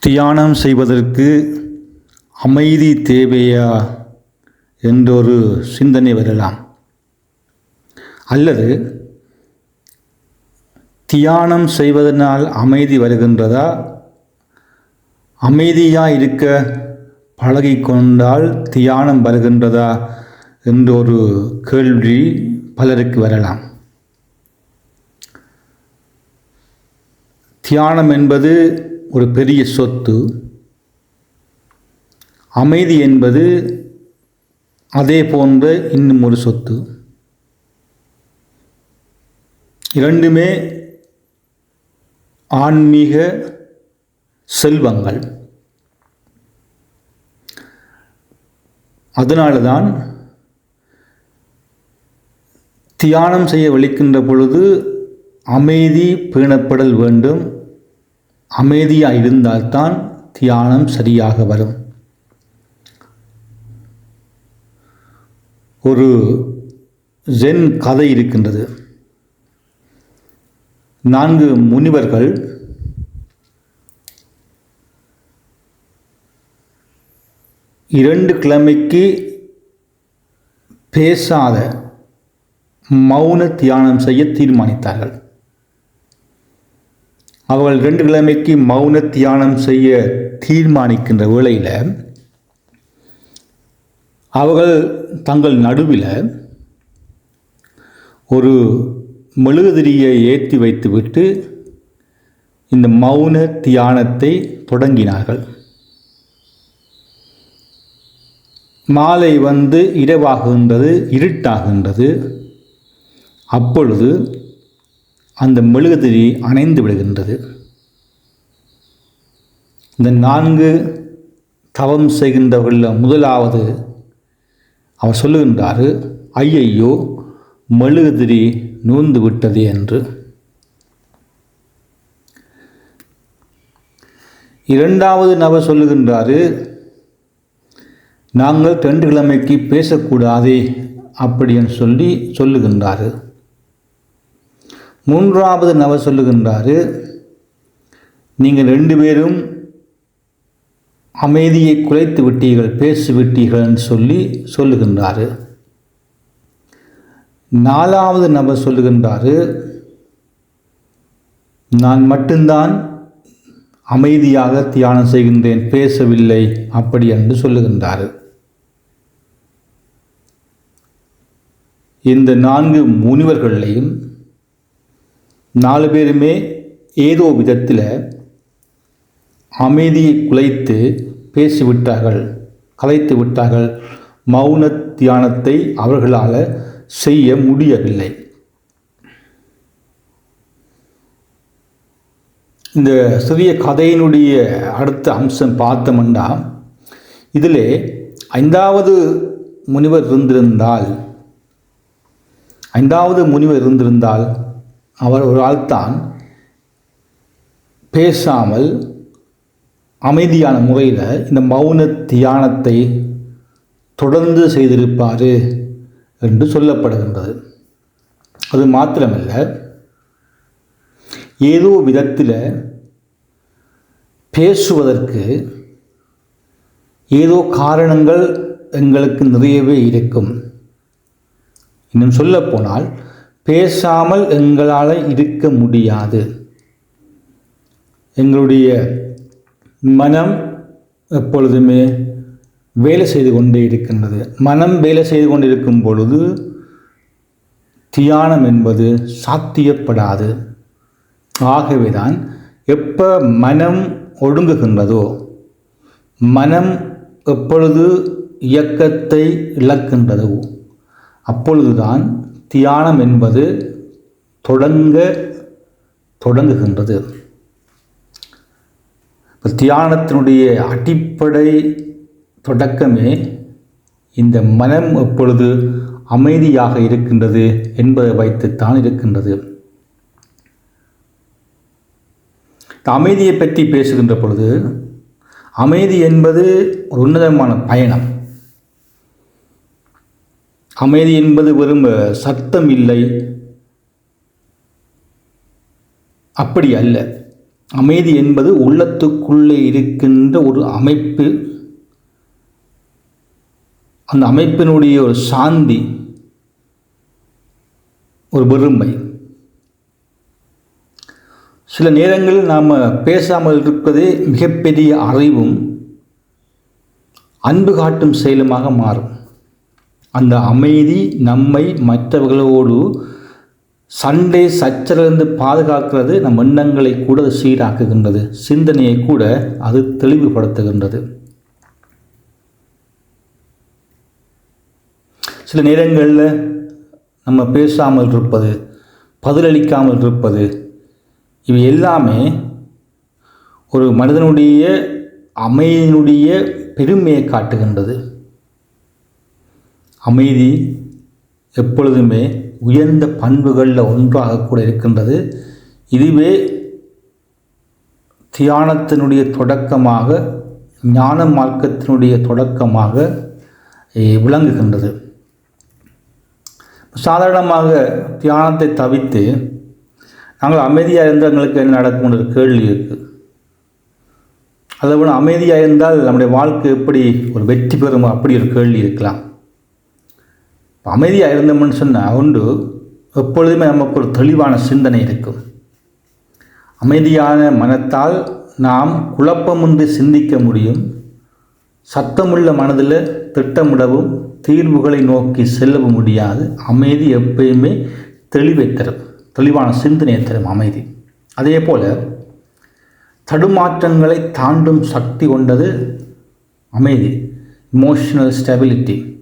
தியானம் செய்வதற்கு அமைதி தேவையா என்றொரு சிந்தனை வரலாம். அல்லது தியானம் செய்வதனால் அமைதி வருகின்றதா? அமைதியாக இருக்க பழகி கொண்டால் தியானம் வருகின்றதா என்ற ஒரு கேள்வி பலருக்கு வரலாம். தியானம் என்பது ஒரு பெரிய சொத்து. அமைதி என்பது அதே போன்ற இன்னும் ஒரு சொத்து. இரண்டுமே ஆன்மீக செல்வங்கள். அதனால தான் தியானம் செய்ய வலிக்கின்ற பொழுது அமைதி பேணப்படல் வேண்டும். அமைதியாக இருந்தால்தான் தியானம் சரியாக வரும். ஒரு ஜென் கதை இருக்கின்றது. நான்கு முனிவர்கள் இரண்டு கிழமைக்கு பேசாத மௌன தியானம் செய்ய தீர்மானித்தார்கள். அவர்கள் ரெண்டு கிழமைக்கு மௌன தியானம் செய்ய தீர்மானிக்கின்ற வேளையில் அவர்கள் தங்கள் நடுவில் ஒரு மெழுகுதிரியை ஏற்றி வைத்துவிட்டு இந்த மௌன தியானத்தை தொடங்கினார்கள். மாலை வந்து இரவாகுகின்றது இருட்டாகின்றது. அப்பொழுது அந்த மெழுகுதிரி அணைந்து விடுகின்றது. இந்த நான்கு தவம் செய்கின்றவர்களில் முதலாவது அவர் சொல்லுகின்றார் ஐயையோ மெழுகுதிரி நூந்து விட்டது என்று. இரண்டாவது நபர் சொல்லுகின்றாரு நாங்கள் ரெண்டு கிழமைக்கு பேசக்கூடாதே அப்படின்னு சொல்லி சொல்லுகின்றாரு. மூன்றாவது நபர் சொல்லுகின்றாரு நீங்கள் ரெண்டு பேரும் அமைதியை குலைத்து விட்டீர்கள் பேசிவிட்டீர்கள்னு சொல்லி சொல்லுகின்றாரு. நாலாவது நபர் சொல்லுகின்றாரு நான் மட்டும்தான் அமைதியாக தியானம் செய்கின்றேன் பேசவில்லை அப்படி என்று சொல்லுகின்றார். இந்த நான்கு முனிவர்களையும் நாலு பேருமே ஏதோ விதத்தில் அமைதியை குலைத்து பேசிவிட்டார்கள் கலைத்து விட்டார்கள். மௌன தியானத்தை அவர்களால் செய்ய முடியவில்லை. இந்த சிறிய கதையினுடைய அடுத்த அம்சம் பார்த்தோம்னா இதில் ஐந்தாவது முனிவர் இருந்திருந்தால் ஐந்தாவது முனிவர் இருந்திருந்தால் அவர் ஒரு ஆள்தான் பேசாமல் அமைதியான முறையில் இந்த மௌன தியானத்தை தொடர்ந்து செய்திருப்பார் என்று சொல்லப்படுகின்றது. அது மாத்திரமல்ல ஏதோ விதத்தில் பேசுவதற்கு ஏதோ காரணங்கள் எங்களுக்கு நிறையவே இருக்கும். இன்னும் சொல்லப்போனால் பேசாமல் எங்களால் இருக்க முடியாது. எங்களுடைய மனம் எப்பொழுதுமே வேலை செய்து கொண்டே இருக்கின்றது. மனம் வேலை செய்து கொண்டிருக்கும் பொழுது தியானம் என்பது சாத்தியப்படாது. ஆகவேதான் எப்போ மனம் ஒடுங்குகின்றதோ மனம் எப்பொழுது இயக்கத்தை இழக்கின்றதோ அப்பொழுதுதான் தியானம் என்பது தொடங்க தொடங்குகின்றது. இப்போ தியானத்தினுடைய அடிப்படை தொடக்கமே இந்த மனம் எப்பொழுது அமைதியாக இருக்கின்றது என்பதை வைத்துத்தான் இருக்கின்றது. அமைதியை பற்றி பேசுகின்ற பொழுது அமைதி என்பது ஒரு உன்னதமான பயணம். அமைதி என்பது வெறும் சத்தம் இல்லை. அப்படி அல்ல. அமைதி என்பது உள்ளத்துக்குள்ளே இருக்கின்ற ஒரு அமைப்பு. அந்த அமைப்பினுடைய ஒரு சாந்தி ஒரு பெருமை சில நேரங்களில் நாம் பேசாமல் இருப்பதே மிகப்பெரிய அறிவும் அன்பு காட்டும் செயலுமாக மாறும். அந்த அமைதி நம்மை மற்றவர்களோடு சண்டை சச்சரிலிருந்து பாதுகாக்கிறது நம் எண்ணங்களை கூட அது சீராக்குகின்றது. சிந்தனையை கூட அது தெளிவுபடுத்துகின்றது. சில நேரங்களில் நம்ம பேசாமல் இருப்பது பதிலளிக்காமல் இருப்பது இவை எல்லாமே ஒரு மனிதனுடைய அமைதியினுடைய பெருமையை காட்டுகின்றது. அமைதி எப்பொழுதுமே உயர்ந்த பண்புகளில் ஒன்றாக கூட இருக்கின்றது. இதுவே தியானத்தினுடைய தொடக்கமாக ஞான மார்க்கத்தினுடைய தொடக்கமாக விளங்குகின்றது. சாதாரணமாக தியானத்தை தவிர்த்து நாங்கள் அமைதியாக இருந்தால் எங்களுக்கு என்ன நடக்கும் ஒரு கேள்வி இருக்குது அதை விட அமைதியாக இருந்தால் நம்முடைய வாழ்க்கை எப்படி ஒரு வெற்றி பெறும் அப்படி ஒரு கேள்வி இருக்கலாம். அமைதியாக இருந்தோம்னு சொன்னால் உண்டு எப்பொழுதுமே நமக்கு ஒரு தெளிவான சிந்தனை இருக்கும். அமைதியான மனத்தால் நாம் குழப்பமின்றி சிந்திக்க முடியும். சத்தமுள்ள மனதில் திட்டமிடவும் தீர்வுகளை நோக்கி செல்லவும் முடியாது. அமைதி எப்பயுமே தெளிவை தரும். தெளிவான சிந்தனையை தரும் அமைதி. அதே போல் தடுமாற்றங்களை தாண்டும் சக்தி கொண்டது அமைதி. இமோஷனல் ஸ்டெபிலிட்டி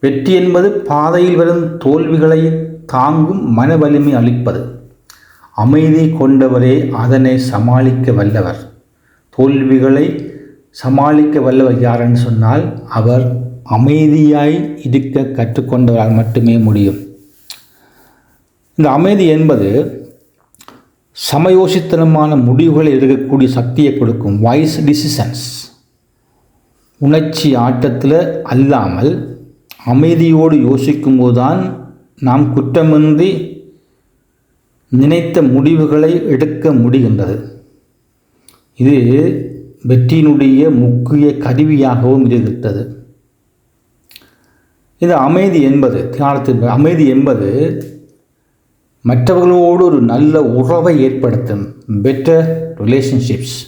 வெற்றி என்பது பாதையில் வரும் தோல்விகளை தாங்கும் மன வலிமை அளிப்பது. அமைதி கொண்டவரே அதனை சமாளிக்க வல்லவர். தோல்விகளை சமாளிக்க வல்லவர் யாரென்னு சொன்னால் அவர் அமைதியாய் இருக்க கற்றுக்கொண்டவரால் மட்டுமே முடியும். இந்த அமைதி என்பது சமயோசித்தனமான முடிவுகளை எடுக்கக்கூடிய சக்தியை கொடுக்கும். வாய்ஸ் டிசிஷன்ஸ் உணர்ச்சி ஆட்டத்தில் அல்லாமல் அமைதியோடு யோசிக்கும்போது தான் நாம் குற்றமின்றி நினைத்த முடிவுகளை எடுக்க முடிகின்றது. இது வெற்றியினுடைய முக்கிய கருவியாகவும் இருக்கிறது இது அமைதி என்பது தியானத்தின் அமைதி என்பது மற்றவர்களோடு ஒரு நல்ல உறவை ஏற்படுத்தும் பெட்டர் ரிலேஷன்ஷிப்ஸ்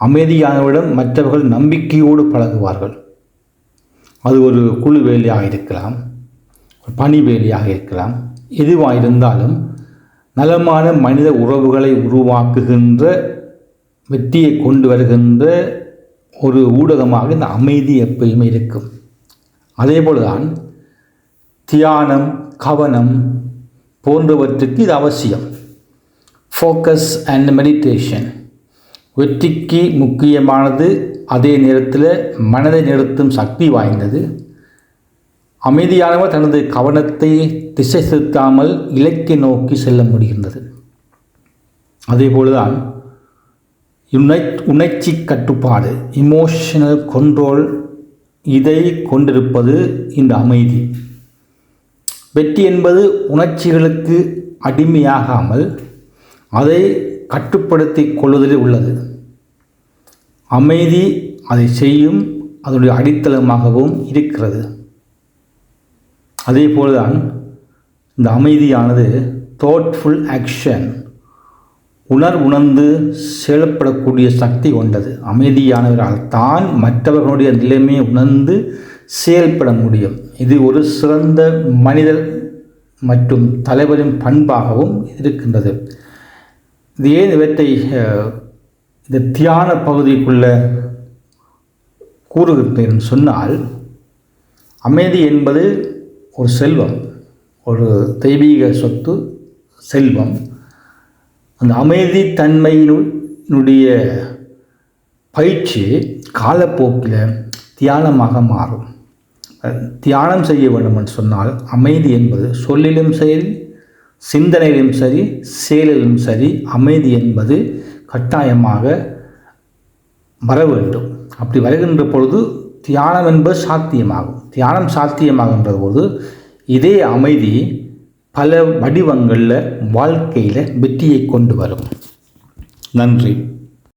அமைதியானவிடம் மற்றவர்கள் நம்பிக்கையோடு பழகுவார்கள். அது ஒரு குழு வேலையாக இருக்கலாம் பணி வேலையாக இருக்கலாம். எதுவாக இருந்தாலும் நலமான மனித உறவுகளை உருவாக்குகின்ற வெற்றியை கொண்டு வருகின்ற ஒரு ஊடகமாக இந்த அமைதி எப்பயுமே இருக்கும். அதே தான் தியானம் கவனம் போன்றவற்றுக்கு இது அவசியம். ஃபோக்கஸ் அண்ட் மெடிடேஷன் வெற்றிக்கு முக்கியமானது அதே நேரத்தில் மனதை நிறுத்தும் சக்தி வாய்ந்தது. அமைதியானவர் தனது கவனத்தை திசை செலுத்தாமல் இலக்கை நோக்கி செல்ல முடிகின்றது. அதேபோல்தான் உணை உணர்ச்சி கட்டுப்பாடு இமோஷனல் கண்ட்ரோல் இதை கொண்டிருப்பது இந்த அமைதி. வெற்றி என்பது உணர்ச்சிகளுக்கு அடிமையாகாமல் அதை கட்டுப்படுத்தி கொள்வதில் உள்ளது. அமைதி அதை செய்யும் அதனுடைய அடித்தளமாகவும் இருக்கிறது. அதே போலதான் இந்த அமைதியானது தாட்ஃபுல் ஆக்ஷன் உணர் உணர்ந்து செயல்படக்கூடிய சக்தி கொண்டது. அமைதியானவரால் தான் மற்றவர்களுடைய நிலைமையை உணர்ந்து செயல்பட முடியும். இது ஒரு சிறந்த மனிதர் மற்றும் தலைவரின் பண்பாகவும் இருக்கின்றது. இது ஏன் இவற்றை இந்த தியான பகுதிக்குள்ள கூறுகின்றேன் சொன்னால் அமைதி என்பது ஒரு செல்வம் ஒரு தெய்வீக சொத்து செல்வம். அந்த அமைதி தன்மையினுடைய பயிற்சி காலப்போக்கில் தியானமாக மாறும். தியானம் செய்ய வேண்டும் என்று சொன்னால் அமைதி என்பது சொல்லிலும் சரி சிந்தனையிலும் சரி செயலிலும் சரி அமைதி என்பது கட்டாயமாக வர வேண்டும். அப்படி வருகின்ற பொழுது தியானம் என்பது சாத்தியமாகும். தியானம் சாத்தியமாகின்ற போது இதே அமைதி பல வடிவங்களில் வாழ்க்கையில் வெற்றியை கொண்டு வரும். நன்றி.